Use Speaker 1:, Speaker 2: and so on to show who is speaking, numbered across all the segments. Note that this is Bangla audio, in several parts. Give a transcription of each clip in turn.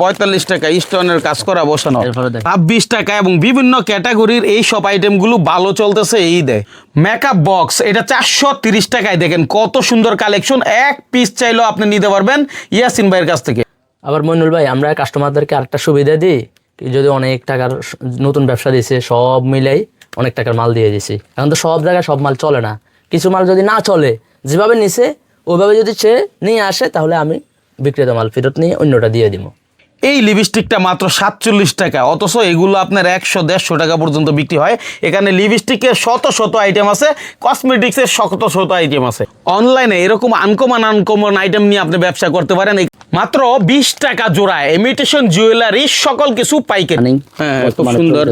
Speaker 1: পঁয়তাল্লিশ টাকা স্টোনের কাজ করা বসানো। ছাব্বিশ টাকা এবং বিভিন্ন ক্যাটাগরির এই সব আইটেমগুলো ভালো চলতেছে এই দেয় মেকআপ বক্স এটা চারশো তিরিশ টাকায় দেখেন কত সুন্দর কালেকশন এক পিস চাইলেও আপনি নিতে পারবেন ইয়াসিন ভাইয়ের কাছ থেকে।
Speaker 2: আবার মইনুল ভাই আমরা কাস্টমারদেরকে আরেকটা সুবিধা দিই যদি অনেক টাকার নতুন ব্যবসা দিয়েছে সব মিলাই অনেক টাকার মাল দিয়ে দিছি। এখন তো সব জায়গায় সব মাল চলে না। কিছু মাল যদি না চলে যেভাবে নিছে ওইভাবে যদি সে নিয়ে আসে তাহলে আমি বিক্রেতা মাল ফেরত নিয়ে অন্যটা দিয়ে দিব।
Speaker 1: এই লিপস্টিকটা মাত্র সাতচল্লিশ টাকা অথচ এগুলো আপনার একশো দেড়শো টাকা পর্যন্ত বিক্রি হয়। এখানে লিপস্টিকের শত শত আইটেম আছে কসমেটিক্সের শত শত আইটেম আছে। অনলাইনে এরকম আনকমন আনকমন আইটেম নিয়ে আপনি ব্যবসা করতে পারেন। মাত্র বিশ টাকা জোড়া ইমিটেশন জুয়েলারি সকল কিছু পাইকারি। হ্যাঁ খুব সুন্দর।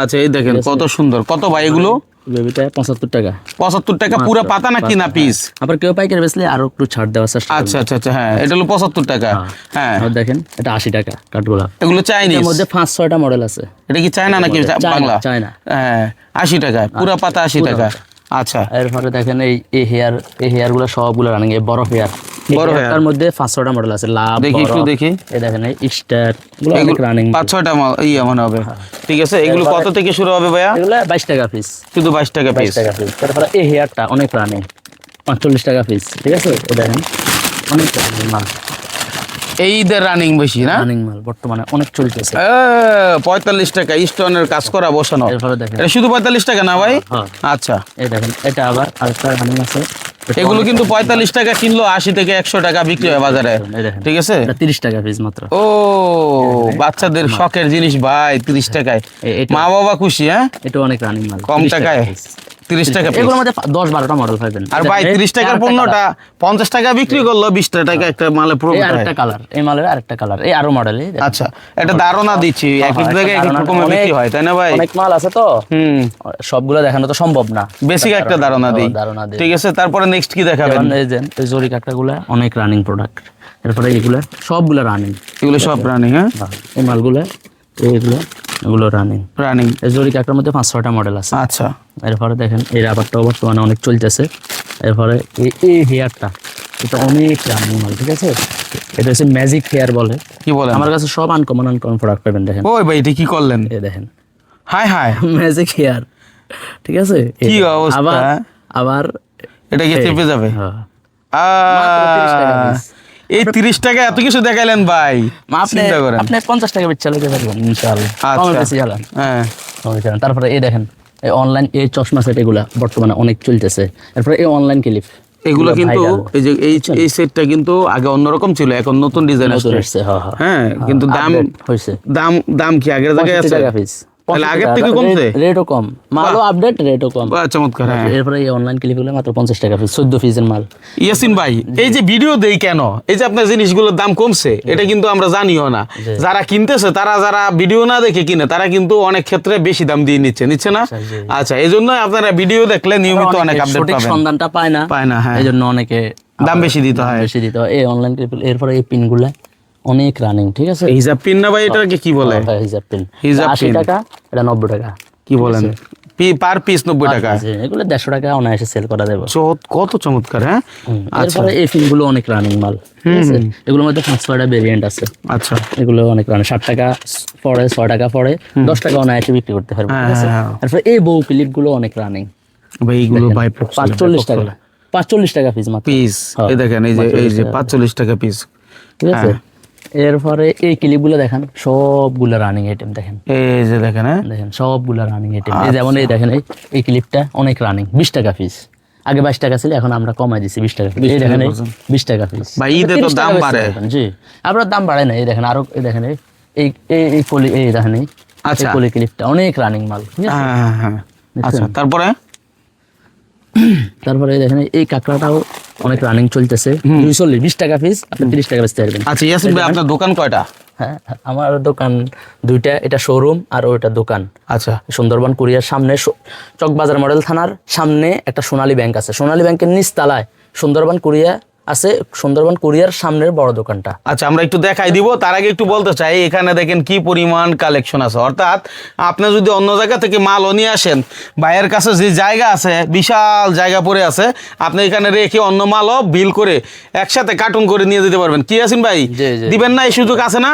Speaker 1: আচ্ছা এই দেখেন কত সুন্দর। কত ভাই এগুলো?
Speaker 2: বেবিটা পঁচাত্তর টাকা।
Speaker 1: পঁচাত্তর টাকা পুরো পাতা নাকি না পিস
Speaker 2: আবার কেউ পাইকারি বেচলে আরও একটু ছাড় দেওয়ার চেষ্টা
Speaker 1: আচ্ছা আচ্ছা আচ্ছা হ্যাঁ এটা হলো পঁচাত্তর টাকা। হ্যাঁ
Speaker 2: দেখেন এটা আশি টাকা কাঠগোলাপ।
Speaker 1: এগুলো চাইনিজ
Speaker 2: এর মধ্যে পাঁচ ছয়টা মডেল আছে।
Speaker 1: এটা কি চায়না নাকি?
Speaker 2: চায়না,
Speaker 1: বাংলা?
Speaker 2: চায়না।
Speaker 1: হ্যাঁ আশি টাকা পুরা পাতা আশি টাকা। আচ্ছা।
Speaker 2: এরপরে দেখেন এই এই হেয়ার এই হেয়ারগুলো সবগুলো রানিং এই বড় হেয়ার
Speaker 1: বড় hair।
Speaker 2: তার মধ্যে পাঁচ ছয়টা মডেল আছে। লাভ
Speaker 1: দেখি একটু দেখি।
Speaker 2: এই দেখেন এই স্টারগুলো অনেক রানিং
Speaker 1: পাঁচ ছয়টা মাল ইয়ে মনে হবে। ঠিক আছে এগুলো কত থেকে শুরু হবে ভাইয়া?
Speaker 2: এগুলো বাইশ টাকা পিস
Speaker 1: শুধু বাইশ টাকা
Speaker 2: বাইশ
Speaker 1: পিস
Speaker 2: টাকা পিস তারপরে এই হেয়ারটা অনেক রানিং পাঁচচল্লিশ টাকা পিস ঠিক আছে? এই দেখেন অনেক রানিং মাল।
Speaker 1: এই ঈদের রানিং বেশি না?
Speaker 2: রানিং মাল বর্তমানে অনেক চলতেছে।
Speaker 1: পঁয়তাল্লিশ টাকা স্টোনের কাজ করা বসানো। এটা শুধু পঁয়তাল্লিশ টাকা না ভাই?
Speaker 2: হ্যাঁ।
Speaker 1: আচ্ছা।
Speaker 2: এই দেখেন এটা আবার আরেকটা রানিং আছে।
Speaker 1: এগুলো কিন্তু পঁয়তাল্লিশ টাকা কিনলো আশি থেকে একশো টাকা বিক্রি হয় বাজারে। ঠিক আছে?
Speaker 2: তিরিশ টাকা পিস মাত্র।
Speaker 1: ও বাচ্চাদের শখের জিনিস ভাই তিরিশ টাকায়। মা বাবা খুশি হ্যাঁ?
Speaker 2: এটা অনেক রানিং মাল
Speaker 1: কম টাকায়?
Speaker 2: Piece।
Speaker 1: তিরিশ টাকা
Speaker 2: এগুলোর মধ্যে দশ বারোটা মডেল পাবেন
Speaker 1: আর ভাই
Speaker 2: এই-
Speaker 1: তিরিশ টাকার পণ্যটা পঞ্চাশ টাকা বিক্রি করল বিশ টাকা একটা মালে পুরো
Speaker 2: colour। এই আরেকটা কালার এই মালের আরেকটা কালার এই আরও মডেল
Speaker 1: আচ্ছা এটা ধারণা দিচ্ছি এক এক জায়গায় এক এক রকমের বিক্রি হয় তাই না ভাই?
Speaker 2: অনেক মাল আছে তো?
Speaker 1: হুম।
Speaker 2: সবগুলো দেখানো তো সম্ভব না।
Speaker 1: বেসিক একটা ধারণা দিই। ঠিক আছে তারপরে নেক্সট কি দেখাবেন?
Speaker 2: এই যে এই জরি কাঠটা গুলা অনেক রানিং প্রোডাক্ট এরপরে এগুলা সবগুলো রানিং
Speaker 1: এগুলো সব রানিং হ্যাঁ?
Speaker 2: এই মালগুলা এইগুলো। এগুলো রানিং
Speaker 1: রানিং
Speaker 2: জরি কাঠটার মধ্যে পাঁচ ছয়টা মডেল আছে।
Speaker 1: আচ্ছা।
Speaker 2: এরপরে দেখেন এই রাবারটাও বর্তমানে অনেক চলতেছে। এরপরে এই হেয়ারটা এটা অনেক রানিং মাল ঠিক আছে? এটা হচ্ছে ম্যাজিক হেয়ার বলে।
Speaker 1: কি বলেন?
Speaker 2: আমার কাছে সব আনকমন আনকমন প্রোডাক্ট পাবেন দেখেন।
Speaker 1: ওই ভাই এটা কি করলেন?
Speaker 2: এই দেখেন।
Speaker 1: High high.
Speaker 2: ম্যাজিক হেয়ার ঠিক আছে?
Speaker 1: কি অবস্থা?
Speaker 2: আবার আবার
Speaker 1: এটা কি চেপে যাবে?
Speaker 2: হ্যাঁ।
Speaker 1: আহ,
Speaker 2: মাত্র 30 টাকা
Speaker 1: এই তিরিশ টাকা এত কিছু দেখাইলেন ভাই।
Speaker 2: আপনি টাকা বেচে চালাতে পারবেন ইনশাআল্লাহ।
Speaker 1: আচ্ছা।
Speaker 2: বেশি
Speaker 1: হ্যাঁ।
Speaker 2: তারপরে এই দেখেন এই অনলাইন এই চশমা সেট এগুলা বর্তমানে অনেক চলতেছে। এরপরে এই অনলাইন ক্লিপ
Speaker 1: এগুলো কিন্তু এই যে এই এই সেটটা কিন্তু আগে অন্যরকম ছিল এখন নতুন ডিজাইন আসছে।
Speaker 2: হ্যাঁ হ্যাঁ।
Speaker 1: হ্যাঁ কিন্তু দাম
Speaker 2: হয়েছে।
Speaker 1: দাম দাম কি আগের জায়গায় আছে? আগের থেকে কমছে?
Speaker 2: রেটও কম। মালও আপডেট রেটও কম।
Speaker 1: চমৎকার হ্যাঁ।
Speaker 2: এরপরে এই অনলাইন ক্লিপগুলো মাত্র পঞ্চাশ টাকা পিস চোদ্দ পিসের মাল।
Speaker 1: ইয়াসিন ভাই এই যে ভিডিও দেই কেন? এই যে আপনার জিনিসগুলোর দাম কমছে এটা কিন্তু আমরা জানিও না। যারা কিনতেছে তারা যারা ভিডিও না দেখে কিনে তারা কিন্তু অনেক ক্ষেত্রে বেশি দাম দিয়ে নিচ্ছে নিচ্ছে না? আচ্ছা এই জন্য আপনারা ভিডিও দেখলে নিয়মিত অনেক আপডেট পাবেন।
Speaker 2: সন্ধানটা পায় না।
Speaker 1: পায় না হ্যাঁ।
Speaker 2: এই জন্য অনেকে
Speaker 1: দাম বেশি দিতে হয়।
Speaker 2: বেশি দিতে হয়। এই অনলাইন এরপরে এই পিনগুলা অনেক রানিং ঠিক আছে?
Speaker 1: হিজাব পিন না ভাই এটাকে কি বলে?
Speaker 2: হ্যাঁ, হিজাব পিন
Speaker 1: হিজাব
Speaker 2: আশি। টাকা এটা নব্বই টাকা
Speaker 1: কি বলেন? পার পিস নব্বই টাকা।
Speaker 2: এগুলো দেড়শো টাকা অনায়াসে সেল করা দেবো
Speaker 1: চো- কত চমৎকার হ্যাঁ?
Speaker 2: এরপরে এই পিনগুলো অনেক রানিং মাল এগুলোর মধ্যে পাঁচ ছয়টা ভেরিয়েন্ট আছে।
Speaker 1: আচ্ছা।
Speaker 2: এগুলো অনেক রানিং ষাট টাকা পড়ে ছয় টাকা পড়ে দশ টাকা অনায়াসে বিক্রি করতে পারবে আছে?
Speaker 1: হ্যাঁ,
Speaker 2: তারপরে এই বউ ক্লিপগুলো অনেক রানিং
Speaker 1: ভাই এইগুলো ভাই
Speaker 2: পাঁচচল্লিশ টাকা পাঁচচল্লিশ টাকা পিস মাত্র।
Speaker 1: পিস
Speaker 2: হ্যাঁ,
Speaker 1: এই দেখেন এই যে এই যে পাঁচচল্লিশ টাকা পিস
Speaker 2: ঠিক আছে?
Speaker 1: হ্যাঁ।
Speaker 2: এরপরে এই ক্লিপগুলো দেখেন সবগুলো রানিং আইটেম দেখেন।
Speaker 1: এই যে দেখেন হ্যাঁ?
Speaker 2: দেখেন সবগুলো রানিং আইটেম এই যেমন এই দেখেন এই- ক্লিপটা অনেক রানিং বিশ টাকা পিস আগে বাইশ টাকা ছিল এখন আমরা কমাই দিচ্ছি বিশ টাকা এই দেখেন বিশ টাকা পিস
Speaker 1: ভাই, ঈদে তো দাম বাড়ে।
Speaker 2: জি। আপনার দাম বাড়ে না এই দেখেন আরও এই দেখেন এই এই এই এই এই দেখেন
Speaker 1: আচ্ছা।
Speaker 2: পলি ক্লিপটা অনেক রানিং মাল?
Speaker 1: হ্যাঁ হ্যাঁ হ্যাঁ। আচ্ছা তারপরে?
Speaker 2: তারপরে এই দেখেন এই কাঁকড়াটাও অনেক রানিং চলতেছে। দুইশো বিশ টাকা পিস আপনি তিরিশ টাকা বেচতে পারবেন।
Speaker 1: আচ্ছা ইয়াসিন ভাই আপনার দোকান কয়টা?
Speaker 2: হ্যাঁ আমার দোকান দুইটা এটা শোরুম আর ওইটা দোকান।
Speaker 1: আচ্ছা।
Speaker 2: সুন্দরবন কুরিয়ার সামনে চকবাজার মডেল থানার সামনে একটা সোনালী ব্যাংক আছে। সোনালী ব্যাংকের নিচ তালায় সুন্দরবন কুরিয়া আছে সুন্দরবন কোরিয়ার সামনের বড় দোকানটা।
Speaker 1: আচ্ছা আমরা একটু দেখাই দিব। তার আগে একটু বলতে চাই এখানে দেখেন কি পরিমাণ কালেকশন আছে। অর্থাৎ আপনি যদি অন্য জায়গা থেকে মালও নিয়ে আসেন ভাইয়ের কাছে যে জায়গা আছে বিশাল জায়গা পড়ে আছে আপনি এখানে রেখে অন্য মালও বিল করে একসাথে কার্টুন করে নিয়ে যেতে পারবেন। কি আছেন ভাই। দিবেন না এই সুযোগ আছে না?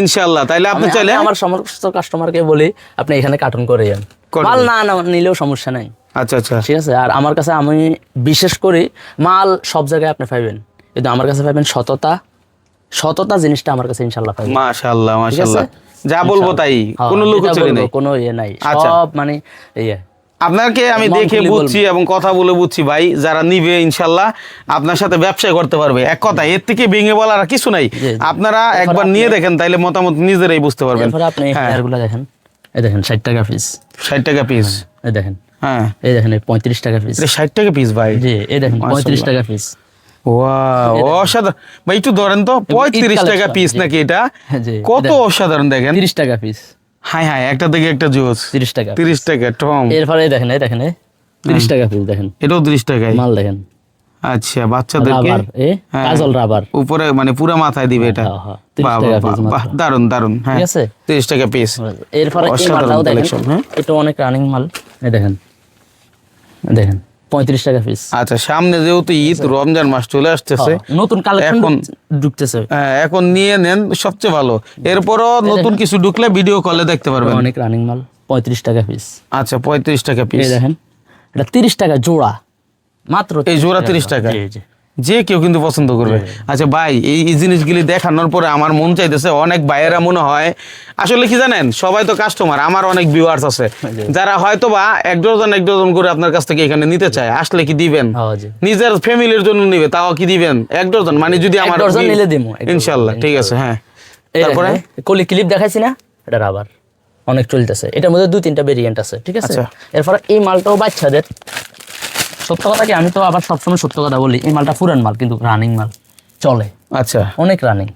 Speaker 1: ইনশাল্লাহ তাইলে আপনি চাইলে
Speaker 2: আমার সমস্ত কাস্টমারকে বলি আপনি এখানে কার্টুন করে যান। মাল না না নিলেও সমস্যা নাই।
Speaker 1: আচ্ছা আচ্ছা।
Speaker 2: ঠিক আছে? আর আমার কাছে আমি বিশেষ করে মাল সব জায়গায় আপনি পাইবেন। কিন্তু আমার কাছে পাইবেন সততা। সততা জিনিসটা আমার কাছে ইনশাল্লাহ পাইবেন।
Speaker 1: মাশাআল্লাহ মাশাআল্লাহ। যা বলব তাই
Speaker 2: হ্যাঁ,
Speaker 1: কোনো লুকোচুরি
Speaker 2: বলব,
Speaker 1: নেই।
Speaker 2: কোনো ইয়ে নাই।
Speaker 1: আচ্ছা।
Speaker 2: সব মানে ইয়ে।
Speaker 1: আপনাকে আমি দেখে বুঝছি এবং কথা বলে বুঝছি ভাই যারা নিবে ইনশাল্লাহ আপনার সাথে ব্যবসা করতে পারবে। এক কথা এর থেকে ভেঙে বলার আর কিছু নাই। আপনারা একবার নিয়ে দেখেন তাইলে মতামত নিজেরাই বুঝতে পারবেন।
Speaker 2: আপনি
Speaker 1: হ্যাঁ।
Speaker 2: দেখেন। এই দেখেন ষাট টাকা পিস
Speaker 1: ষাট টাকা পিস
Speaker 2: এই দেখেন।
Speaker 1: হ্যাঁ।
Speaker 2: এই দেখেন পঁয়ত্রিশ টাকা পিস
Speaker 1: ষাট টাকা পিস ভাই।
Speaker 2: জি এই দেখেন পঁয়ত্রিশ টাকা পিস
Speaker 1: অসাধারণ। ভাই একটু ধরেন তো পঁয়ত্রিশ টাকা পিস নাকি এটা? কত অসাধারণ দেখেন।
Speaker 2: তিরিশ টাকা পিস
Speaker 1: হাই হাই একটা থেকে একটা জুস।
Speaker 2: তিরিশ টাকা
Speaker 1: তিরিশ টাকা টম।
Speaker 2: এরপরে দেখেন এই দেখেন তিরিশ টাকা পিস দেখেন।
Speaker 1: এটাও তিরিশ টাকায়।
Speaker 2: মাল দেখেন।
Speaker 1: আচ্ছা বাচ্চাদেরকে? হ্যাঁ।
Speaker 2: কাজল রাবার।
Speaker 1: উপরে মানে পুরো মাথায় দিবে এটা।
Speaker 2: হ্যাঁ, হ্যাঁ, 30
Speaker 1: বাহ,
Speaker 2: টাকা
Speaker 1: বাহ,
Speaker 2: piece
Speaker 1: বাহ,
Speaker 2: মাত্র।
Speaker 1: দারুণ দারুণ হ্যাঁ।
Speaker 2: ঠিক আছে?
Speaker 1: তিরিশ টাকা পিস
Speaker 2: এরপরে এই
Speaker 1: অসাধারণ
Speaker 2: মালটাও দেখেন
Speaker 1: হ্যাঁ?
Speaker 2: এটা অনেক রানিং মাল। এই দেখেন দেখেন পঁয়ত্রিশ টাকা পিস
Speaker 1: আচ্ছা সামনে যেহেতু ঈদ রমজান মাস চলে আসতেছে
Speaker 2: নতুন কালেকশন
Speaker 1: এখন-
Speaker 2: ঢুকতেছে।
Speaker 1: হ্যাঁ, এখন নিয়ে নেন সবচেয়ে ভালো। এরপরও নতুন কিছু ঢুকলে ভিডিও কলে দেখতে পারবেন।
Speaker 2: অনেক রানিং মাল পঁয়ত্রিশ টাকা পিস
Speaker 1: আচ্ছা পঁয়ত্রিশ টাকা পিস
Speaker 2: দেখেন এটা তিরিশ টাকা জোড়া। মাত্র
Speaker 1: এই জোড়া 30 টাকা? যে কেউ কিন্তু পছন্দ করবে। আচ্ছা ভাই এই জিনিসগুলি দেখানোর পরে আমার মন চাইতেছে অনেক ভাইয়েরা মনে হয় আসলে কি জানেন সবাই তো কাস্টমার আমার অনেক ভিউয়ার্স আছে। যারা হয়তো বা এক ডজন এক ডজন করে আপনার কাছ থেকে এখানে নিতে চায় আসলে কি দিবেন? নিজের ফ্যামিলির জন্য নিবে তাও কি দিবেন? এক ডজন মানে যদি আমার
Speaker 2: ডজন নিলে
Speaker 1: ইনশাল্লাহ ঠিক আছে হ্যাঁ। তারপরে?
Speaker 2: কলি ক্লিপ দেখাইছি না? এটা রাবার অনেক চলতেছে। এটার মধ্যে দুই তিনটা ভেরিয়েন্ট আছে ঠিক আছে?
Speaker 1: আচ্ছা।
Speaker 2: এরপরে এই মালটাও বাচ্চাদের। সত্য কথা কি? আমি তো আবার সবসময় সত্য কথা বলি। এই মালটা পুরান মাল কিন্তু রানিং মাল। চলে।
Speaker 1: আচ্ছা।
Speaker 2: অনেক রানিং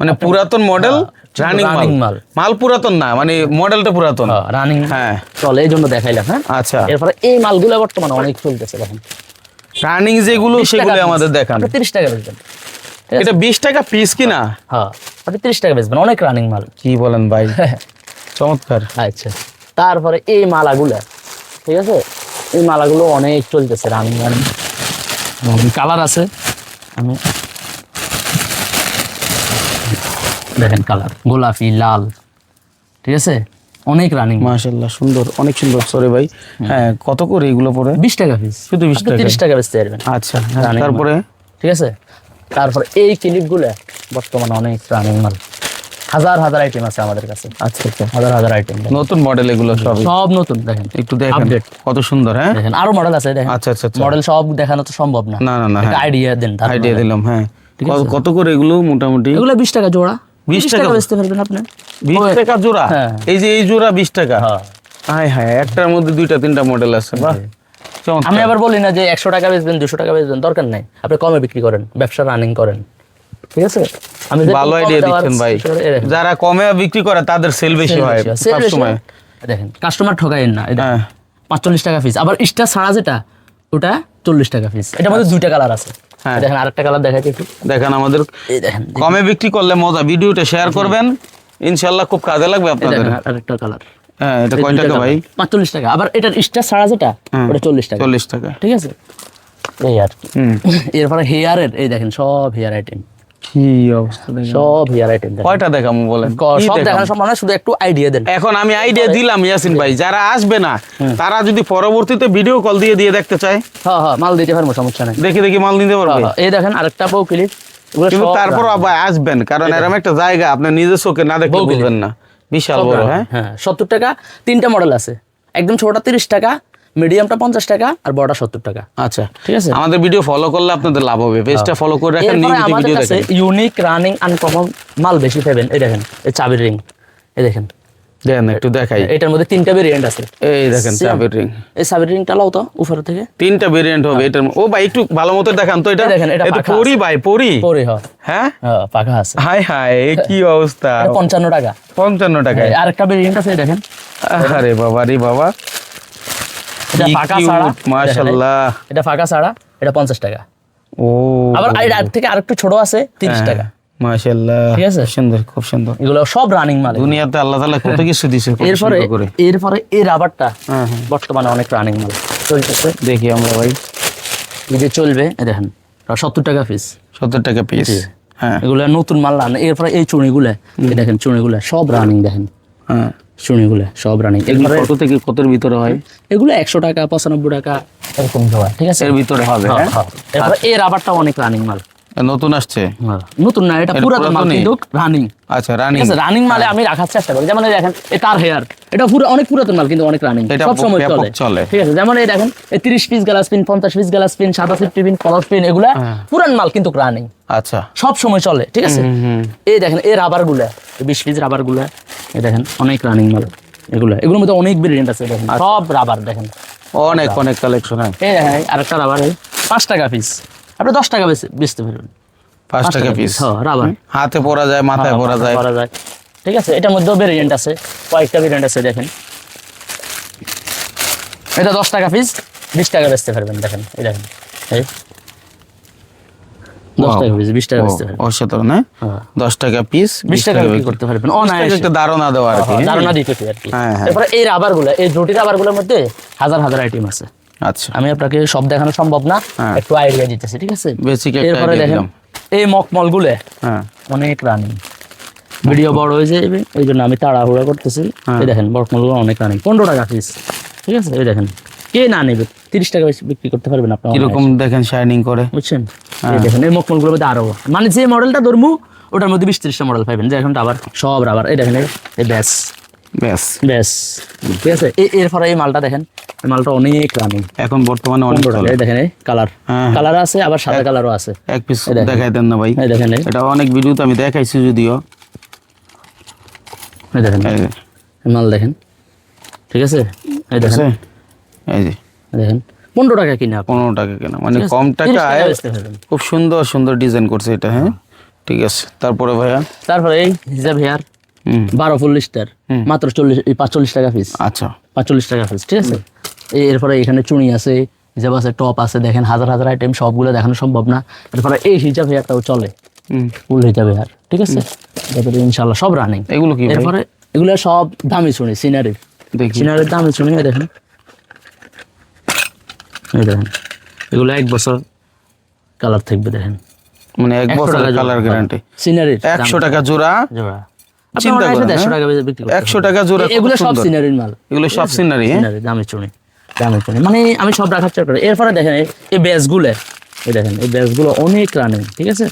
Speaker 1: মানে পুরাতন মডেল রানিং মাল।
Speaker 2: মাল।
Speaker 1: পুরাতন না মানে মডেলটা পুরাতন।
Speaker 2: রানিং
Speaker 1: হ্যাঁ।
Speaker 2: চলে এই জন্য দেখাইলাম হ্যাঁ?
Speaker 1: আচ্ছা।
Speaker 2: এরপরে এই মালগুলো বর্তমানে অনেক চলতেছে দেখেন।
Speaker 1: রানিং যেগুলো সেগুলো আমাদের দেখান।
Speaker 2: তিরিশ টাকা বেচবেন।
Speaker 1: এটা বিশ টাকা পিস কিনা
Speaker 2: হ্যাঁ আপনি তিরিশ টাকা বেচবেন অনেক রানিং মাল।
Speaker 1: কি বলেন ভাই? চমৎকার।
Speaker 2: আচ্ছা তারপরে এই মালাগুলা ঠিক আছে? এই মালাগুলো অনেক চলতেছে রানিং রানিং কালার আছে। আমি দেখেন কালার গোলাপি লাল। ঠিক আছে? অনেক রানিং
Speaker 1: মাশাল্লাহ সুন্দর। অনেক সুন্দর সরি ভাই। হ্যাঁ কত করে এগুলো পরে?
Speaker 2: বিশ টাকা পিস
Speaker 1: শুধু 20 টাকা?
Speaker 2: তিরিশ টাকা বেচতে পারবেন
Speaker 1: আচ্ছা তারপরে?
Speaker 2: ঠিক আছে? তারপরে এই ক্লিপগুলো বর্তমানে অনেক রানিং মাল। হাজার হাজার আইটেম আছে আমাদের কাছে।
Speaker 1: আচ্ছা আচ্ছা।
Speaker 2: হাজার হাজার আইটেম
Speaker 1: নতুন মডেল এগুলো সব
Speaker 2: সব নতুন দেখেন।
Speaker 1: একটু দেখেন।
Speaker 2: Update।
Speaker 1: কত সুন্দর হ্যাঁ?
Speaker 2: দেখেন আরও মডেল আছে দেখেন।
Speaker 1: আচ্ছা আচ্ছা আচ্ছা।
Speaker 2: মডেল সব দেখানো তো সম্ভব না।
Speaker 1: না না না হ্যাঁ।
Speaker 2: আইডিয়া দেন
Speaker 1: আইডিয়া দিলাম হ্যাঁ। কত- করে এগুলো মোটামুটি?
Speaker 2: এগুলো বিশ টাকা জোড়া।
Speaker 1: 20
Speaker 2: 20
Speaker 1: টাকা?
Speaker 2: বেচতে পারবেন আপনি।
Speaker 1: বিশ টাকা জোড়া?
Speaker 2: হ্যাঁ।
Speaker 1: এই যে এই জোড়া বিশ টাকা?
Speaker 2: হ্যাঁ।
Speaker 1: হ্যাঁ হ্যাঁ একটার মধ্যে দুইটা তিনটা মডেল আছে। বাহ
Speaker 2: আমি আবার বলি না যে একশো টাকা বেচবেন দুশো টাকা বেচবেন দরকার নাই। আপনি কমে বিক্রি করেন ব্যবসা রানিং করেন। ঠিক আছে?
Speaker 1: ভালো আইডিয়া দিচ্ছেন ভাই। যারা কমে বিক্রি করে তাদের সেল বেশি হয় সবসময়।
Speaker 2: দেখেন কাস্টমার ঠকাইন না
Speaker 1: হ্যাঁ।
Speaker 2: পাঁচচল্লিশ টাকা পিস আবার স্টার ছাড়া যেটা ওটা চল্লিশ টাকা পিস এটার মধ্যে দুইটা কালার আছে।
Speaker 1: হ্যাঁ।
Speaker 2: দেখেন আরেকটা কালার দেখাচ্ছি একটু।
Speaker 1: দেখেন আমাদের কমে বিক্রি করলে মজা ভিডিওটা শেয়ার করবেন। ইনশাল্লাহ খুব কাজে লাগবে আপনাদের।
Speaker 2: আরেকটা কালার
Speaker 1: হ্যাঁ এটা কয় টাকা ভাই?
Speaker 2: পাঁচচল্লিশ টাকা। আবার এটার স্টার ছাড়া যেটা
Speaker 1: হ্যাঁ।
Speaker 2: ওটা চল্লিশ টাকা।
Speaker 1: চল্লিশ টাকা।
Speaker 2: ঠিক আছে? এই আর এরপরে হেয়ারের এই দেখেন সব হেয়ার আইটেম
Speaker 1: কি অবস্থা
Speaker 2: সব হেয়ার আইটেম
Speaker 1: কয়টা দেখামু বলেন?
Speaker 2: সব দেখানো সম্ভব না শুধু একটু আইডিয়া দেন।
Speaker 1: এখন আমি আইডিয়া দিলাম ইয়াসিন ভাই। যারা আসবে না তারা যদি পরবর্তীতে ভিডিও কল দিয়ে দিয়ে দেখতে চায়?
Speaker 2: হ্যাঁ হ্যাঁ মাল দিতে পারব সমস্যা নাই।
Speaker 1: দেখে দেখে মাল নিতে পারবে?
Speaker 2: হ্যাঁ, এই দেখেন আরেকটা বউ ক্লিপ
Speaker 1: কিন্তু তারপর আবার আসবেন কারণ এরকম একটা জায়গা আপনি নিজের চোখে না দেখলে
Speaker 2: বউ
Speaker 1: বুঝবেন না। বিশাল বড় হ্যাঁ?
Speaker 2: হ্যাঁ সত্তর টাকা তিনটা মডেল আছে। একদম ছোটটা তিরিশ টাকা। মিডিয়ামটা পঞ্চাশ টাকা আর বড়টা সত্তর টাকা।
Speaker 1: আচ্ছা।
Speaker 2: ঠিক আছে?
Speaker 1: আমাদের ভিডিও ফলো করলে আপনাদের লাভ হবে। পেজটা ফলো করে রাখেন ভিডিও দেখেন।
Speaker 2: ইউনিক রানিং আনকমন মাল বেশি পাবেন। এই দেখেন এই চাবির রিং এই দেখেন।
Speaker 1: দেন একটু দেখাই।
Speaker 2: এটার মধ্যে তিনটা ভেরিয়েন্ট আছে।
Speaker 1: এই দেখেন চাবির রিং
Speaker 2: এই চাবির রিংটা লাও তো উপর থেকে।
Speaker 1: তিনটা ভেরিয়েন্ট হবে এটার ও ভাই একটু ভালো মতো দেখান তো এটা।
Speaker 2: দেখেন, এটা
Speaker 1: পরি ভাই পরি।
Speaker 2: পরে
Speaker 1: হ্যাঁ।
Speaker 2: হ্যাঁ, পাখা আছে।
Speaker 1: হাই হাই কি অবস্থা?
Speaker 2: এটা পঞ্চান্ন টাকা।
Speaker 1: পঞ্চান্ন টাকায়।
Speaker 2: এই আরেকটা ভেরিয়েন্ট আছে দেখেন।
Speaker 1: আরে বাবা রে বাবা।
Speaker 2: এটা ফাঁকা ছাড়া।
Speaker 1: মাশাআল্লাহ।
Speaker 2: এটা ফাঁকা ছাড়া এটা পঞ্চাশ টাকা।
Speaker 1: ও।
Speaker 2: আবার আর থেকে আরেকটু ছোট আছে তিরিশ
Speaker 1: হ্যাঁ।
Speaker 2: টাকা।
Speaker 1: মাশাআল্লাহ।
Speaker 2: ঠিক আছে?
Speaker 1: সুন্দর খুব সুন্দর।
Speaker 2: এগুলো সব রানিং মাল
Speaker 1: দুনিয়াতে আল্লাহ তাআলা কত কিছু
Speaker 2: এরপরে এরপরে এই রাবারটা
Speaker 1: হ্যাঁ হ্যাঁ।
Speaker 2: বর্তমানে অনেক রানিং মাল। চলতেছে।
Speaker 1: দেখি আমরা ভাই।
Speaker 2: এই যে চলবে দেখেন সত্তর টাকা পিস
Speaker 1: সত্তর টাকা পিস হ্যাঁ।
Speaker 2: এগুলো নতুন মাল রান এরপরে এই চুড়িগুলো এই দেখেন চুড়িগুলো সব রানিং দেখেন।
Speaker 1: হ্যাঁ।
Speaker 2: চুড়িগুলো সব রানিং
Speaker 1: এগুলো কত থেকে কতর ভিতরে হয়?
Speaker 2: এগুলো একশো টাকা পঁচানব্বই টাকা এরকম ঠিক আছে?
Speaker 1: এর ভিতরে হবে
Speaker 2: হ্যাঁ,
Speaker 1: হ্যাঁ?
Speaker 2: হ্যাঁ। এই রাবারটা অনেক রানিং মাল।
Speaker 1: নতুন আসছে?
Speaker 2: নতুন না এটা পুরাতন মাল? কিন্তু রানিং
Speaker 1: আচ্ছা রানী
Speaker 2: ঠিক রানিং মালে আমি রাখার চেষ্টা করি। যেমন দেখেন এই তার হেয়ার এটা পুরো অনেক পুরাতন মাল কিন্তু অনেক রানিং সব সময় চলে।
Speaker 1: চলে।
Speaker 2: ঠিক আছে যেমন এই দেখেন এই তিরিশ পিস গ্লাস পিন পঞ্চাশ পিস গ্লাস পিন সাদা সিফটি পিন কলস পিন এগুলা
Speaker 1: হ্যাঁ।
Speaker 2: পুরান মাল কিন্তু রানিং
Speaker 1: আচ্ছা।
Speaker 2: সব সময় চলে ঠিক আছে। এই দেখেন এই রাবারগুলা বিশ পিস রাবারগুলা এই দেখেন অনেক রানিং মাল। এগুলা এগুলোর মধ্যে অনেক ভেরিয়েন্ট আছে দেখেন।
Speaker 1: আচ্ছা।
Speaker 2: সব রাবার দেখেন।
Speaker 1: অনেক অনেক কালেকশন হ্যাঁ।
Speaker 2: আরেকটা রাবার পাঁচ টাকা পিস আপনি দশ টাকা বেচে- বেচতে পারবেন
Speaker 1: পাঁচ টাকা পিস
Speaker 2: হ্যাঁ রাবার।
Speaker 1: হাতে পরা যায় মাথায় পরা যায়।
Speaker 2: করা যায়। ঠিক আছে এটার মধ্যেও ভেরিয়েন্ট আছে। কয়েকটা ভেরিয়েন্ট আছে দেখেন। এটা দশ টাকা পিস বিশ টাকা বেচতে পারবেন দেখেন এই দেখেন। এই। টাকা পিস টাকা
Speaker 1: ও,
Speaker 2: বেচতে পারবেন।
Speaker 1: অসাধারণ হ্যাঁ?
Speaker 2: হ্যাঁ।
Speaker 1: দশ টাকা পিস
Speaker 2: বিশ টাকা বিক্রি করতে পারবেন।
Speaker 1: একটা ধারণা দেওয়া আর কি। হ্যাঁ?
Speaker 2: ধারণা দিতে আর কি।
Speaker 1: হ্যাঁ, হ্যাঁ।
Speaker 2: এরপরে এই রাবারগুলো এই জুটি রাবারগুলোর মধ্যে হাজার হাজার আইটেম আছে।
Speaker 1: আচ্ছা।
Speaker 2: আমি আপনাকে সব দেখানো সম্ভব না
Speaker 1: হ্যাঁ।
Speaker 2: একটু আইডিয়া দিতেছি ঠিক আছে? এরপরে দেখেন এই মকমলগুলো
Speaker 1: হ্যাঁ।
Speaker 2: অনেক রানিং ভিডিও বড় হয়ে যাবে এই জন্য আমি তাড়াহুড়া করতেছি।
Speaker 1: হ্যাঁ।
Speaker 2: এই দেখেন মকমলগুলো অনেক রানিং পনেরো টাকা পিস ঠিক আছে? এই দেখেন কে না নেবে? তিরিশ টাকা বেশি বিক্রি করতে পারবেন আপনার
Speaker 1: কীরকম দেখেন শাইনিং করে?
Speaker 2: বুঝছেন। এই দেখেন এই মকমলগুলোর মধ্যে আরও। মানে যে মডেলটা ধরমু ওটার মধ্যে বিশ ত্রিশটা মডেল পাবেন যে এখন আবার সব রাবার এই দেখেন এই- এই ব্যাস।
Speaker 1: ব্যাস।
Speaker 2: ব্যাস। ঠিক আছে এরপরে এই মালটা দেখেন মালটা অনেক রানিং
Speaker 1: এখন বর্তমানে অনেক
Speaker 2: এই দেখেন এই কালার
Speaker 1: হ্যাঁ।
Speaker 2: কালার আছে আবার সাদা কালারও আছে।
Speaker 1: এক পিস দেখাই দেন না ভাই।
Speaker 2: এই দেখেন
Speaker 1: এটা অনেক ভিডিওতে আমি দেখাইছি যদিও।
Speaker 2: এই দেখেন। মাল দেখেন। ঠিক আছে? এই দেখেন।
Speaker 1: এই যে।
Speaker 2: দেখেন। পনেরো টাকা কিনে।
Speaker 1: পনেরো টাকা কেনা। মানে কম টাকায় খুব সুন্দর সুন্দর ডিজাইন করছে এটা হ্যাঁ? ঠিক আছে। তারপরে ভাইয়া?
Speaker 2: তারপরে এই হিজাব হেয়ার বারো ফুল লিটার মাত্র চল্লিশ পাঁচচল্লিশ টাকা পিস
Speaker 1: আচ্ছা।
Speaker 2: পাঁচচল্লিশ টাকা পিস ঠিক আছে? এই এরপরে এখানে চুনি আছে হিজাব আছে টপ আছে দেখেন হাজার হাজার আইটেম সবগুলো দেখানো সম্ভব না। এরপরে এই হিজাব হেয়ারটাও চলে। ফুল হিজাব হেয়ার ঠিক আছে? তারপরে ইনশাল্লাহ সব রানিং
Speaker 1: এগুলো কি
Speaker 2: এরপরে এগুলো সব দামি চুনি সিনারি
Speaker 1: দেখি।
Speaker 2: সিনারির দামি চুনি দেখেন। এই দেখেন। এগুলো এক বছর কালার থাকবে দেখেন।
Speaker 1: মানে এক বছর কালার গ্যারান্টি
Speaker 2: সিনারির
Speaker 1: একশো টাকা জোড়া।
Speaker 2: জোড়া।
Speaker 1: চিন্তা করেন,
Speaker 2: দেড়শো? টাকা বিক্রি
Speaker 1: একশো টাকা জোড়া
Speaker 2: এগুলো সব সিনারির মাল।
Speaker 1: এগুলো সব সিনারি
Speaker 2: চুনি দামি চুনি। মানে আমি সব রাখার চেষ্টা করি। এরপরে দেখেন এই- এই ব্যাসগুলো এই দেখেন এই ব্যাসগুলো অনেক রানিং ঠিক আছে?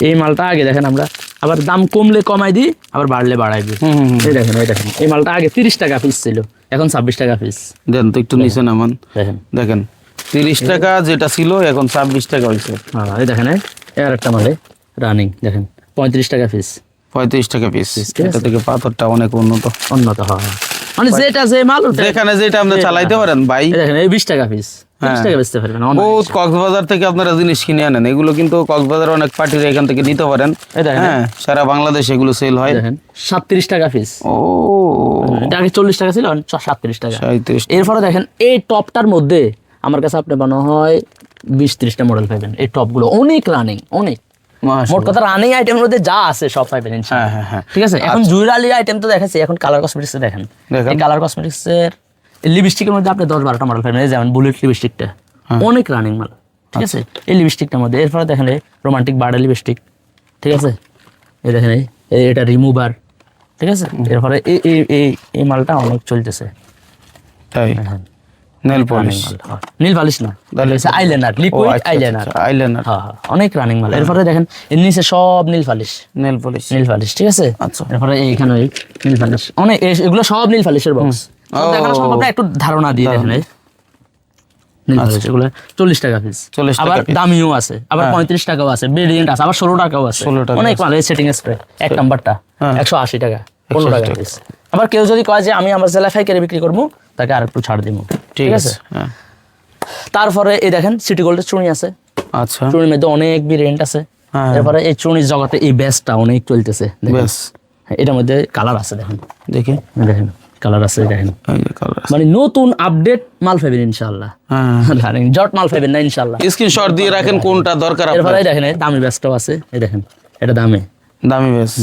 Speaker 2: এই মালটা আগে দেখেন আমরা আবার দাম কমলে কমাই দিই আবার বাড়লে বাড়াই দিই। এই দেখেন এই দেখেন এই মালটা আগে তিরিশ টাকা পিস ছিল এখন ছাব্বিশ টাকা পিস
Speaker 1: দেন তো একটু নিচে নামান।
Speaker 2: দেখেন।
Speaker 1: দেখেন তিরিশ টাকা যেটা ছিল এখন ছাব্বিশ টাকা হয়েছে
Speaker 2: হ্যাঁ এই দেখেন এই আর একটা মালে রানিং দেখেন পঁয়ত্রিশ টাকা পিস
Speaker 1: পঁয়ত্রিশ টাকা পিস এটা থেকে পাথরটা অনেক উন্নত।
Speaker 2: উন্নত হয় মানে যেটা যে মাল
Speaker 1: যেখানে যেটা আপনি চালাইতে পারেন ভাই।
Speaker 2: দেখেন এই বিশ টাকা পিস
Speaker 1: হ্যাঁ। বহুত কক্সবাজার থেকে আপনারা জিনিস কিনে আনেন। এগুলো কিন্তু কক্সবাজার অনেক পার্টিরা এখান থেকে নিতে পারেন। হ্যাঁ সারা বাংলাদেশ এগুলো সেল হয়।
Speaker 2: সাতত্রিশ টাকা পিস
Speaker 1: ও।
Speaker 2: এটা আগে চল্লিশ টাকা ছিল সাতত্রিশ টাকা। এরপরে দেখেন এই টপটার মধ্যে আমার কাছে আপনি মনে হয় বিশ ত্রিশটা মডেল পাবেন। এই টপগুলো অনেক রানিং অনেক। মোট কথা রানিং আইটেমের মধ্যে যা আছে সব পাইবেন।
Speaker 1: হ্যাঁ হ্যাঁ হ্যাঁ।
Speaker 2: ঠিক আছে? এখন জুয়েলারি আইটেম তো দেখাচ্ছি এখন কালার কসমেটিক্স দেখেন। কালার কসমেটিক্সের লিপস্টিকের মধ্যে আপনি দশ বারোটা মডেল পাবেন যেমন বুলেট লিপস্টিকটা। অনেক রানিং মাল ঠিক আছে? এই লিপস্টিকটার মধ্যে এরপরে দেখেন রোমান্টিক বার্ডার লিপস্টিক ঠিক আছে? এই দেখেন এই এটা রিমুভার ঠিক আছে? এরপরে এই এই এই এই মালটা অনেক চলতেছে।
Speaker 1: তাই?
Speaker 2: হ্যাঁ।
Speaker 1: নেল পলিশ
Speaker 2: নীল পালিশ না। আইলাইনার লিকুইড
Speaker 1: আচ্ছা,
Speaker 2: আইলাইনার
Speaker 1: আইলাইনার
Speaker 2: হ্যাঁ হ্যাঁ অনেক রানিং মাল এরপরে দেখেন এর নিচে সব nail polish
Speaker 1: nail polish
Speaker 2: nail polish ঠিক আছে?
Speaker 1: আচ্ছা।
Speaker 2: এরপরে এইখানে নীল পালিশ অনেক এগুলো সব নীল পালিশের বক্স দেখানো সম্ভব না একটু ধারণা দিয়ে দেখেন এগুলো চল্লিশ টাকা পিস আবার দামিও আছে আবার পঁয়ত্রিশ টাকাও আছে ভেরিয়েন্ট আছে আবার ষোলো টাকাও আছে।
Speaker 1: 16 টাকা
Speaker 2: অনেক মাল সেটিং স্প্রে এক নাম্বারটা
Speaker 1: হ্যাঁ।
Speaker 2: একশো আশি টাকা পনেরো টাকা। পিস আবার কেউ যদি কয় যে আমি আমার জেলা ফাইকারি বিক্রি করব তাকে আর একটু ছাড় দিব
Speaker 1: ঠিক আছে। হ্যাঁ।
Speaker 2: তারপরে এই দেখেন সিটি গোল্ডের চুনি আছে।
Speaker 1: আচ্ছা।
Speaker 2: চুনির মধ্যে অনেক ভেরিয়েন্ট আছে।
Speaker 1: হ্যাঁ।
Speaker 2: এরপরে এই চুনির জগতে এই ব্যাসটা অনেক চলতেছে। হ্যাঁ, এটার মধ্যে কালার আছে দেখেন।
Speaker 1: দেখি।
Speaker 2: দেখেন কালার আছে দেখেন।
Speaker 1: কালার
Speaker 2: মানে নতুন আপডেট মাল পাবেন ইনশাল্লাহ
Speaker 1: হ্যাঁ।
Speaker 2: রানিং জট মাল পাবেন না ইনশাল্লাহ
Speaker 1: স্ক্রিনশট দিয়ে রাখেন কোনটা দরকার
Speaker 2: এরপরে দেখেন দামি ব্যাসটাও আছে এই দেখেন এটা দামে।
Speaker 1: দামি বেশ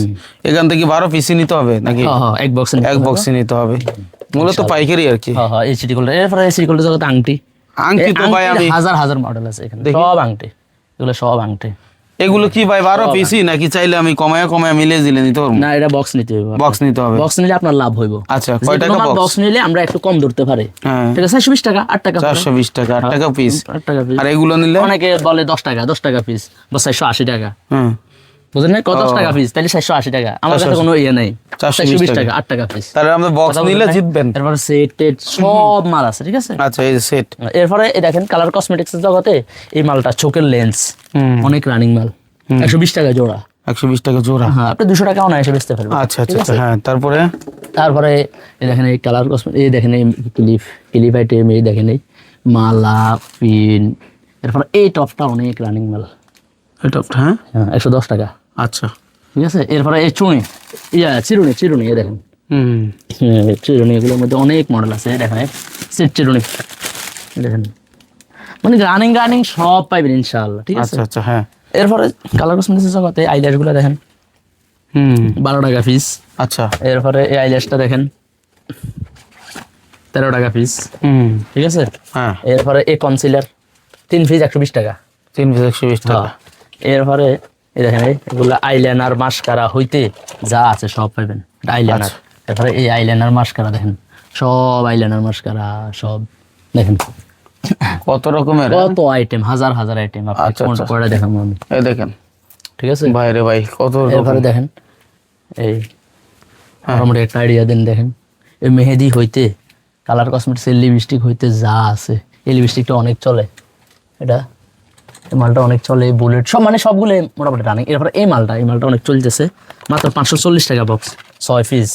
Speaker 1: এখান থেকে বারো পিসি নিতে হবে নাকি?
Speaker 2: হ্যাঁ হ্যাঁ এক বক্স
Speaker 1: এক বক্সে নিতে হবে। মূলত পাইকারি আর কি।
Speaker 2: হ্যাঁ হ্যাঁ এই সিটি গোল্ড এরপরে এই সিটি গোল্ডের জগতে আংটি।
Speaker 1: আংটি তো ভাই আমি
Speaker 2: হাজার হাজার মডেল আছে এখানে। সব আংটি। এগুলো সব আংটি।
Speaker 1: এগুলো কি ভাই বারো পিসি নাকি চাইলে আমি কমায়া কমায়া মিলে দিলে নিতে পারব?
Speaker 2: না এটা বক্স নিতে হবে।
Speaker 1: বক্স নিতে হবে।
Speaker 2: বক্স নিলে আপনার লাভ হইব।
Speaker 1: আচ্ছা কয় টাকা বক্স
Speaker 2: বক্স নিলে আমরা একটু কম ধরতে পারি।
Speaker 1: হ্যাঁ।
Speaker 2: ঠিক আছে চারশো বিশ টাকা আট টাকা
Speaker 1: চারশো বিশ টাকা আট টাকা পিস
Speaker 2: আট টাকা পিস
Speaker 1: আর এগুলো নিলে?
Speaker 2: অনেকে বলে দশ টাকা দশ টাকা পিস বা চারশো আশি টাকা।
Speaker 1: হ্যাঁ।
Speaker 2: বুঝলেন? কত টাকা পিস তাহলে চারশো আশি টাকা। আমার কাছে কোনো ইয়ে নেই। চারশো বিশ টাকা। আট টাকা পিস
Speaker 1: তাহলে আমরা বক্স নিলে জিতবেন।
Speaker 2: এরপরে সেট টেট সব মাল আছে ঠিক আছে?
Speaker 1: আচ্ছা এই সেট
Speaker 2: এরপরে এই দেখেন কালার কসমেটিক্স জগতে এই মালটা চোখের লেন্স অনেক রানিং মাল। একশো বিশ টাকা জোড়া।
Speaker 1: একশো বিশ টাকা জোড়া।
Speaker 2: হ্যাঁ আপনি দুশো টাকা অনায়াসে বেচতে পারবেন।
Speaker 1: আচ্ছা আচ্ছা আচ্ছা হ্যাঁ তারপরে?
Speaker 2: তারপরে এই দেখেন এই কালার এই দেখেন এই ক্লিপ ক্লিপ আইটেম এই দেখেন এই মালা পিন এরপরে এই টপটা অনেক রানিং মাল।
Speaker 1: এটা হ্যাঁ?
Speaker 2: হ্যাঁ একশো দশ টাকা।
Speaker 1: আচ্ছা।
Speaker 2: ঠিক আছে? এরপরে এই চুনি। ইয়া চিরুনি চিরুনি এই দেখেন।
Speaker 1: হুম।
Speaker 2: হ্যাঁ, চিরুনি এগুলোর মধ্যে অনেক মডেল আছে দেখেন সেট চিরুনি। দেখেন। মানে রানিং রানিং সব পাইবেন ইনশাআল্লাহ ঠিক আছে?
Speaker 1: আচ্ছা আচ্ছা হ্যাঁ।
Speaker 2: এরপরে কালার কসমেটিক্স জগতে আইল্যাশগুলো দেখেন।
Speaker 1: হুম।
Speaker 2: বারো টাকা পিস
Speaker 1: আচ্ছা।
Speaker 2: এরপরে এই আইল্যাশটা দেখেন। তেরো টাকা পিস
Speaker 1: হুম।
Speaker 2: ঠিক আছে?
Speaker 1: হ্যাঁ।
Speaker 2: এরপরে এই কনসিলার তিন পিস একশো বিশ টাকা।
Speaker 1: তিন পিস একশো বিশ টাকা।
Speaker 2: এরপরে এই দেখেন এগুলো আইলাইনার মাস্কারা হইতে যা আছে সব পাইবেন। আইলাইনার এরপরে এই আইলাইনার মাস্কারা দেখেন সব আইলাইনার মাস্কারা সব দেখেন।
Speaker 1: কত রকমের
Speaker 2: কত আইটেম হাজার হাজার আইটেম আপনি
Speaker 1: আচ্ছা, আচ্ছা।
Speaker 2: করে দেখেন আমি।
Speaker 1: এই দেখেন।
Speaker 2: ঠিক আছে?
Speaker 1: ভাই রে ভাই কত।
Speaker 2: এরপরে দেখেন এই মোটামুটি একটা আইডিয়া দেন দেখেন। এই মেহেদি হইতে কালার কসমেটিক্সের লিপস্টিক হইতে যা আছে। এই লিপস্টিকটা অনেক চলে। এটা এই মালটা অনেক চলে বুলেট সব মানে সবগুলো মোটামুটি রানিং এরপরে এই মালটা এই মালটা অনেক চলতেছে। মাত্র পাঁচশো চল্লিশ টাকা বক্স ছয় পিস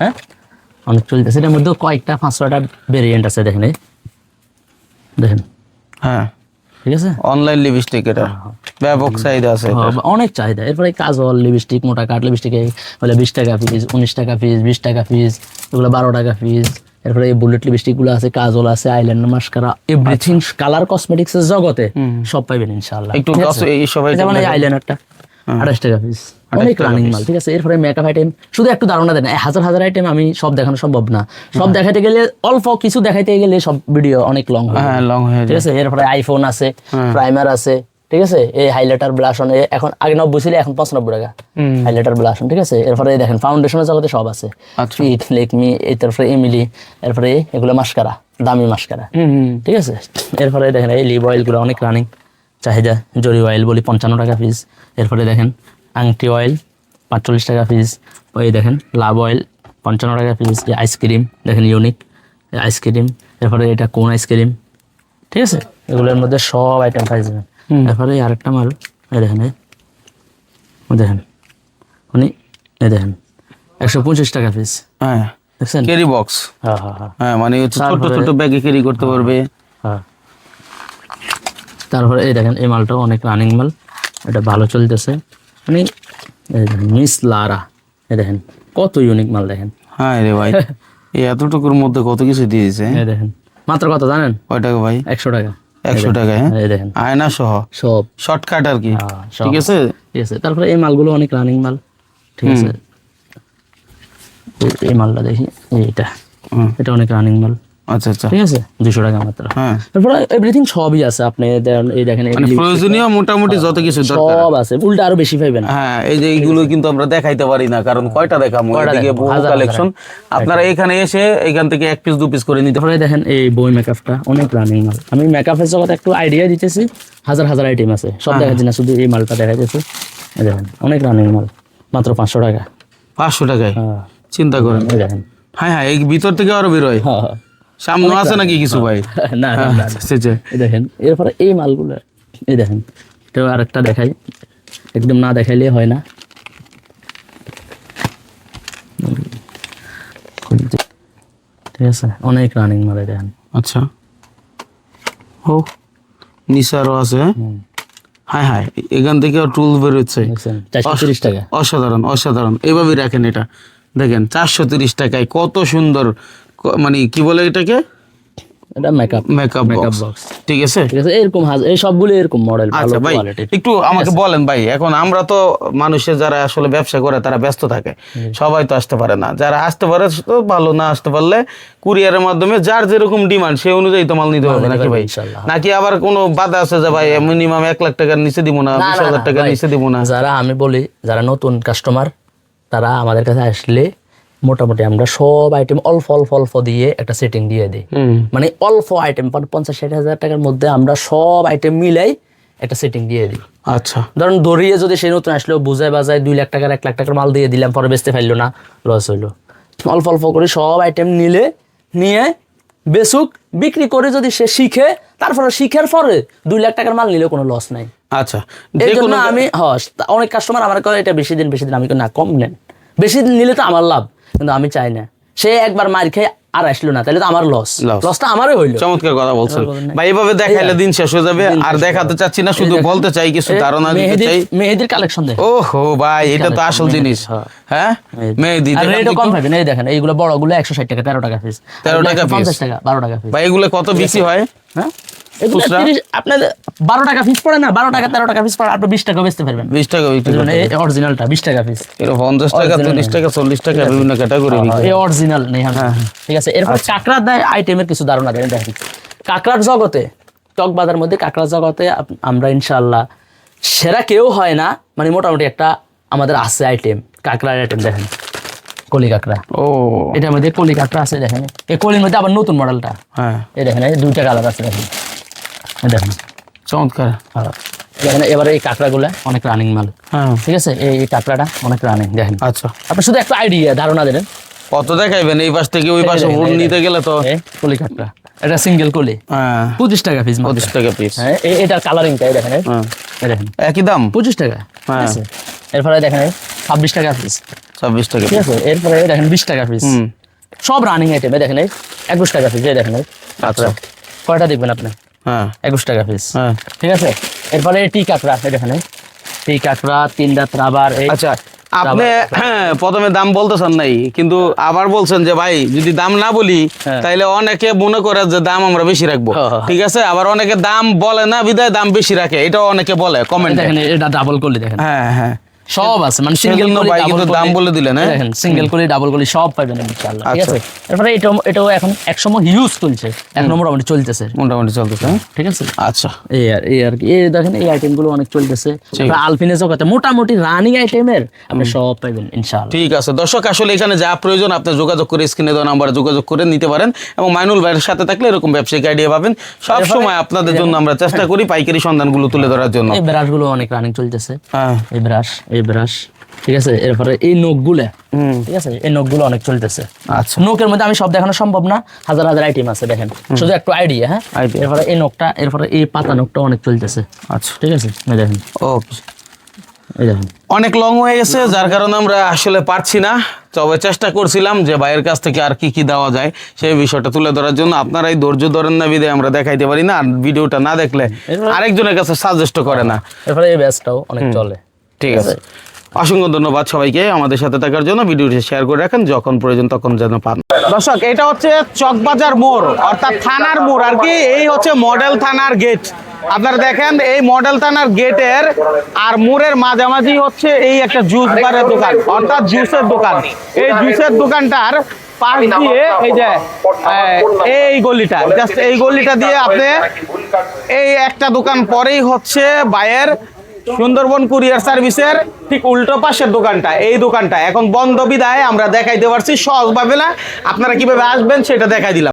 Speaker 2: হ্যাঁ? অনেক চলতেছে। এটার মধ্যেও কয়েকটা পাঁচ ছয়টা ভেরিয়েন্ট আছে দেখেন এই। দেখেন।
Speaker 1: হ্যাঁ।
Speaker 2: ঠিক আছে?
Speaker 1: অনলাইন লিপস্টিক এটা। ব্যাপক চাহিদা আছে
Speaker 2: হ্যাঁ, অনেক চাহিদা। এরপরে কাজল লিপস্টিক মোটা কাঠ লিপস্টিক হলে বিশ টাকা পিস উনিশ টাকা পিস বিশ টাকা পিস এগুলো বারো টাকা পিস এরপরে এই বুলেট লিপস্টিকগুলো আছে কাজল আছে eyeliner mascara everything colour cosmetics এর জগতে সব পাইবেন ইনশাআল্লাহ।
Speaker 1: একটু এই সবাই
Speaker 2: যেমন এই আইল্যান্ডারটা আঠাশ টাকা পিস অনেক রানিং মাল ঠিক আছে? এরপরে মেকআপ আইটেম শুধু একটু ধারণা দেন হাজার হাজার আইটেম আমি সব দেখানো সম্ভব না। সব দেখাতে গেলে অল্প কিছু দেখাইতে গেলে সব ভিডিও অনেক লং
Speaker 1: হ্যাঁ লং হয়ে
Speaker 2: ঠিক আছে? এরপরে আইফোন আছে প্রাইমার আছে ঠিক আছে? এই হাইলাইটার ব্লাশন এখন আগে নব্বই ছিল এখন পঁচানব্বই টাকা।
Speaker 1: হুম।
Speaker 2: হাইলাইটার ব্লাশন ঠিক আছে? এরপরে দেখেন ফাউন্ডেশনের জগতে সব আছে।
Speaker 1: আচ্ছা।
Speaker 2: ফিট লেকমি এই তারপরে এমিলি এরপরে এগুলো মাস্কারা দামি মাস্কারা ঠিক আছে? এরপরে দেখেন এই লিভ অয়েলগুলো অনেক রানিং চাহিদা জরি অয়েল বলি পঞ্চান্ন টাকা পিস এরপরে দেখেন আংটি অয়েল পাঁচচল্লিশ টাকা পিস ওই দেখেন লাভ অয়েল পঞ্চান্ন টাকা পিস আইসক্রিম দেখেন ইউনিক আইসক্রিম এরপরে এটা কোন আইসক্রিম ঠিক আছে? এগুলোর মধ্যে সব আইটেম পাই যাবেন। এরপরে আরেকটা মাল এই দেখেন এই। দেখেন উনি এই দেখেন একশো পঁচিশ টাকা পিস
Speaker 1: হ্যাঁ।
Speaker 2: দেখছেন?
Speaker 1: ক্যারি বক্স
Speaker 2: হ্যাঁ হ্যাঁ হ্যাঁ।
Speaker 1: মানে ছোট
Speaker 2: তারপরে-
Speaker 1: ছোট ব্যাগে ক্যারি করতে পারবে।
Speaker 2: হ্যাঁ। তারপরে এই দেখেন এই মালটাও অনেক রানিং মাল। এটা ভালো চলতেছে। মানে মিস লারা এই দেখেন কত ইউনিক মাল দেখেন।
Speaker 1: হ্যাঁ রে ভাই এই এতটুকুর মধ্যে কত কিছু দিয়েছে?
Speaker 2: দেখেন মাত্র কত জানেন?
Speaker 1: কয় টাকা ভাই?
Speaker 2: একশো টাকা।
Speaker 1: একশো টাকা হ্যাঁ?
Speaker 2: দেখেন।
Speaker 1: আয়না সহ?
Speaker 2: সব।
Speaker 1: শর্টকাট আর কি
Speaker 2: হ্যাঁ,
Speaker 1: ঠিক আছে?
Speaker 2: ঠিক আছে। তারপরে এই মালগুলো অনেক রানিং মাল ঠিক আছে? এই- এই মালটা দেখি এইটা। এটা অনেক রানিং মাল।
Speaker 1: আচ্ছা আচ্ছা।
Speaker 2: ঠিক আছে? দুশো টাকা মাত্র।
Speaker 1: হ্যাঁ।
Speaker 2: তারপরে এভরিথিং সবই আছে আপনি এই দেখেন
Speaker 1: মানে প্রয়োজনীয় মোটামুটি যত কিছু
Speaker 2: সব আছে উল্টা আরও বেশি পাইবেন।
Speaker 1: হ্যাঁ এই যে এইগুলো কিন্তু আমরা দেখাইতে পারি না কারণ কয়টা দেখাবো?
Speaker 2: কয়টা
Speaker 1: এদিকে বহু কালেকশন আপনারা এখানে এসে এখান থেকে এক পিস দু পিস করে নিতে
Speaker 2: তারপরে দেখেন এই বই মেকআপটা অনেক রানিং মাল। আমি মেকআপের জগতে একটু আইডিয়া দিতেছি হাজার হাজার আইটেম আছে। সব দেখাচ্ছি না শুধু এই মালটা দেখা যাচ্ছে দেখেন অনেক রানিং মাল মাত্র পাঁচশো টাকা।
Speaker 1: পাঁচশো টাকায়?
Speaker 2: হ্যাঁ।
Speaker 1: চিন্তা করেন।
Speaker 2: দেখেন।
Speaker 1: হ্যাঁ হ্যাঁ এই ভিতর থেকে আরও বেরোয়
Speaker 2: হ্যাঁ, হ্যাঁ।
Speaker 1: সামনে আছে নাকি কিছু ভাই?
Speaker 2: না। এই দেখেন এরপরে এই মালগুলো এই দেখেন এটাও আরেকটা দেখাই। একদম না দেখাইলে হয় না। ঠিক আছে অনেক রানিং মাল দেখেন।
Speaker 1: আচ্ছা। ও নিসারও আছে হ্যাঁ? হ্যাঁ এখান থেকে টুল বেরোচ্ছে। অসাধারণ অসাধারণ। এইভাবে রাখেন এটা। দেখেন চারশো তিরিশ টাকায় কত সুন্দর মানে কি বলে এটাকে?
Speaker 2: এটা মেকআপ
Speaker 1: মেকআপ
Speaker 2: Makeup
Speaker 1: বক্স ঠিক আছে?
Speaker 2: ঠিক আছে এরকম এই সবগুলো এরকম মডেল ভালো
Speaker 1: আচ্ছা একটু আমাকে বলেন ভাই এখন আমরা তো মানুষের যারা আসলে ব্যবসা করে তারা ব্যস্ত থাকে। সবাই তো আসতে পারে না। যারা আসতে পারে তো ভালো না আসতে পারলে কুরিয়ারের মাধ্যমে যার যেরকম ডিমান্ড সেই অনুযায়ী তো মাল নিতে হবে নাকি ভাই? নাকি আবার কোনো বাধা আছে যে ভাই মিনিমাম এক লাখ টাকার নিচে দিব না বিশ হাজার টাকার নিচে দিব না?
Speaker 2: যারা আমি বলি যারা নতুন কাস্টমার তারা আমাদের কাছে আসলে মোটামুটি আমরা সব আইটেম অল্প অল্প অল্প দিয়ে একটা সেটিং দিয়ে দিই। মানে অল্প আইটেম পঞ্চাশ ষাট হাজার টাকার মধ্যে আমরা সব আইটেম মিলাই একটা সেটিং দিয়ে দিই।
Speaker 1: আচ্ছা।
Speaker 2: ধরুন দড়িয়ে যদি সে নতুন আসলেও বুঝায় বাজায় দুই লাখ টাকার এক লাখ টাকার মাল দিয়ে দিলাম পরে বেচতে পারল না লস হইল অল্প অল্প করে সব আইটেম নিলে নিয়ে বেসুক বিক্রি করে যদি সে শিখে তারপরে শিখার পরে দুই লাখ টাকার মাল নিলে কোনো লস নাই।
Speaker 1: আচ্ছা।
Speaker 2: এই জন্য আমি হ্যাঁ অনেক কাস্টমার আমার কয় এটা বেশি দিন বেশি দিন। আমি না কম নেন। বেশি দিন নিলে তো আমার লাভ। কিন্তু আমি চাই না। সে একবার মার খেয়ে আর আসলো না তাহলে তো আমার লস। লসটা আমারই হইল।
Speaker 1: চমৎকার কথা বলছেন। ভাই এভাবে দেখাইলে দিন শেষ হয়ে যাবে। আর দেখাতে চাচ্ছি না শুধু বলতে চাই কিছু ধারণা দিতে চাই।
Speaker 2: মেহেদির কালেকশন দেখ
Speaker 1: ও হো ভাই এটা তো আসল জিনিস।
Speaker 2: হ্যাঁ।
Speaker 1: হ্যাঁ? মেহেদি
Speaker 2: আর
Speaker 1: তো
Speaker 2: কম। পাবেন এই দেখেন এইগুলো বড়গুলো একশো ষাট টাকা তেরো টাকা পিস
Speaker 1: 13 টাকা piece।
Speaker 2: পঞ্চাশ টাকা বারো টাকা পিস
Speaker 1: ভাই এগুলো কত বিক্রি হয়?
Speaker 2: হ্যাঁ? এগুলো
Speaker 1: খুচরা?
Speaker 2: 30 আপনাদের বারো টাকা পিস পড়ে না? বারো টাকা তেরো টাকা পিস পড়ে আপনি বিশ টাকা বেচতে পারবেন
Speaker 1: বিশ টাকা বিক্রি করতে
Speaker 2: অরিজিনালটা বিশ টাকা। পিস
Speaker 1: এটা পঞ্চাশ টাকা
Speaker 2: Original
Speaker 1: টাকা চল্লিশ টাকা বিভিন্ন ক্যাটাগরি
Speaker 2: এই অরিজিনাল নেই হ্যাঁ। ঠিক আছে এরপর কাঁকড়ার দেয় আইটেমের কিছু ধারণা দেন দেখেন। কাঁকড়ার জগতে টক বাজার মধ্যে কাঁকড়ার জগতে আমরা ইনশাল্লাহ সেরা কেউ হয় না মানে মোটামুটি একটা আমাদের আছে আইটেম কাঁকড়ার আইটেম দেখেন। কলি কাঁকড়া।
Speaker 1: ও।
Speaker 2: এটার মধ্যে কলি কাঁকড়া আছে দেখেন। এই কলির মধ্যে আবার নতুন মডেলটা
Speaker 1: হ্যাঁ।
Speaker 2: এই দেখেন এই দুইটা কালার আছে দেখেন। দেখেন।
Speaker 1: চমৎকার।
Speaker 2: এবারে এই কাঁকড়াগুলো অনেক রানিং মাল।
Speaker 1: হ্যাঁ।
Speaker 2: ঠিক আছে? এই কাঁকড়াটা অনেক রানিং দেখেন।
Speaker 1: আচ্ছা।
Speaker 2: আপনি শুধু একটা আইডিয়া ধারণা দেবেন।
Speaker 1: কত দেখাইবেন? এই পাশ থেকে ওই পাশে
Speaker 2: দেখেন,
Speaker 1: নিতে গেলে তো
Speaker 2: কলি কাঁকড়া। এটা সিঙ্গেল কলি।
Speaker 1: হ্যাঁ।
Speaker 2: পঁচিশ টাকা পিস
Speaker 1: পঁচিশ টাকা পিস
Speaker 2: হ্যাঁ এই- এটার কালারিংটা এই দেখেন।
Speaker 1: হ্যাঁ।
Speaker 2: দেখেন।
Speaker 1: একই দাম?
Speaker 2: পঁচিশ টাকা
Speaker 1: হ্যাঁ।
Speaker 2: এরপরে দেখেন ছাব্বিশ টাকা পিস
Speaker 1: ছাব্বিশ টাকা
Speaker 2: ঠিক আছে? এরপরে দেখেন বিশ টাকা পিস সব রানিং আইটেম এই দেখেন একুশ টাকা পিস এই দেখেন
Speaker 1: আচ্ছা।
Speaker 2: কয়টা দেখবেন আপনি?
Speaker 1: হ্যাঁ।
Speaker 2: একুশ টাকা পিস
Speaker 1: হ্যাঁ।
Speaker 2: ঠিক আছে? এরপরে টি কাঁকড়া এই দেখেন টি কাঁকড়া তিন রাবার
Speaker 1: আচ্ছা আপনি হ্যাঁ প্রথমে দাম বলতেছেন নাই কিন্তু আবার বলছেন যে ভাই যদি দাম না বলি
Speaker 2: হ্যাঁ।
Speaker 1: তাইলে অনেকে মনে করে যে দাম আমরা বেশি রাখব।
Speaker 2: হ্যাঁ, হ্যাঁ।
Speaker 1: ঠিক আছে? আবার অনেকে দাম বলে না বিদায় দাম বেশি রাখে এটা অনেকে বলে
Speaker 2: কমেন্ট
Speaker 1: কমেন্টে
Speaker 2: দেখেন এটা ডাবল করলি দেখেন।
Speaker 1: হ্যাঁ হ্যাঁ।
Speaker 2: সব আছে মানে সিঙ্গেল
Speaker 1: কিন্তু দাম বলে দিলেন, হ্যাঁ?
Speaker 2: দেখেন সিঙ্গেল কলি ডাবল কলি সব পাবেন ইনশাআল্লাহ ঠিক
Speaker 1: আচ্ছা।
Speaker 2: আছে এরপরে এটাও এটাও এখন হিউজ চলছে এক মোটামুটি চলতেছে।
Speaker 1: মোটামুটি চলতেছে হ্যাঁ?
Speaker 2: ঠিক আছে?
Speaker 1: আচ্ছা।
Speaker 2: এই আর এই আর কি এই দেখেন এই আইটেমগুলো অনেক চলতেছে। আলফিনে জগতে মোটামুটি রানিং আইটেমের আপনি সব পাবেন ইনশাআল্লাহ।
Speaker 1: ঠিক আছে দর্শক আসলে এখানে যা প্রয়োজন আপনি যোগাযোগ করে স্ক্রিনে দেওয়া নাম্বারে যোগাযোগ করে নিতে পারেন এবং মাইনুল ভাইয়ের সাথে থাকলে এরকম ব্যবসায়িক আইডিয়া পাবেন। সব সময় আপনাদের জন্য আমরা চেষ্টা করি পাইকারি সন্ধানগুলো তুলে ধরার জন্য।
Speaker 2: এই ব্রাশগুলো অনেক রানিং চলতেছে।
Speaker 1: হ্যাঁ।
Speaker 2: এই ব্রাশ এই ব্রাশ ঠিক আছে? এরপরে এই নখগুলো ঠিক আছে? এই নখগুলো অনেক চলতেছে।
Speaker 1: আচ্ছা।
Speaker 2: নোকের মধ্যে আমি সব দেখানো সম্ভব না হাজার হাজার আইটেম আছে দেখেন। শুধু একটু আইডিয়া হ্যাঁ? এরপরে এই নখটা এরপরে এই পাতা নখটা অনেক চলতেছে।
Speaker 1: আচ্ছা।
Speaker 2: ঠিক আছে? দেখেন।
Speaker 1: ওকে অনেক লং হয়ে গেছে যার কারণে আমরা আসলে পারছি না। তবে চেষ্টা করছিলাম যে ভাইয়ের কাছ থেকে আর কি কি দেওয়া যায় সেই বিষয়টা তুলে ধরার জন্য। আপনারাই ধৈর্য ধরেন না বিদে আমরা দেখাইতে পারি না। আর ভিডিওটা না দেখলে আরেকজনের কাছে সাজেস্ট করে না।
Speaker 2: এরপরে এই ব্যাসটাও অনেক চলে।
Speaker 1: ঠিক আছে। অসংখ্য ধন্যবাদ সবাইকে আমাদের সাথে থাকার জন্য। ভিডিওটি শেয়ার করে রাখেন যখন প্রয়োজন তখন যেন পান। দর্শক এটা হচ্ছে চকবাজার মোড় অর্থাৎ থানার মোড়। আর কি এই হচ্ছে মডেল থানার গেট আপনারা দেখেন এই মডেল থানার গেটের আর মোড়ের মাঝামাঝি হচ্ছে এই একটা জুস বারের দোকান অর্থাৎ জুসের দোকান। এই জুসের দোকানটার পাশ দিয়ে এই যে এই গলিটা জাস্ট এই গলিটা দিয়ে আপনি এই একটা দোকান পরেই হচ্ছে বায়ের সুন্দরবন কুরিয়ার সার্ভিসের ঠিক উল্টো পাশের দোকানটা, এই দোকানটা। এখন বন্ধ বিদায়, আমরা দেখাইতে পারছি সহজভাবে না। আপনারা কীভাবে আসবেন সেটা দেখাই দিলাম।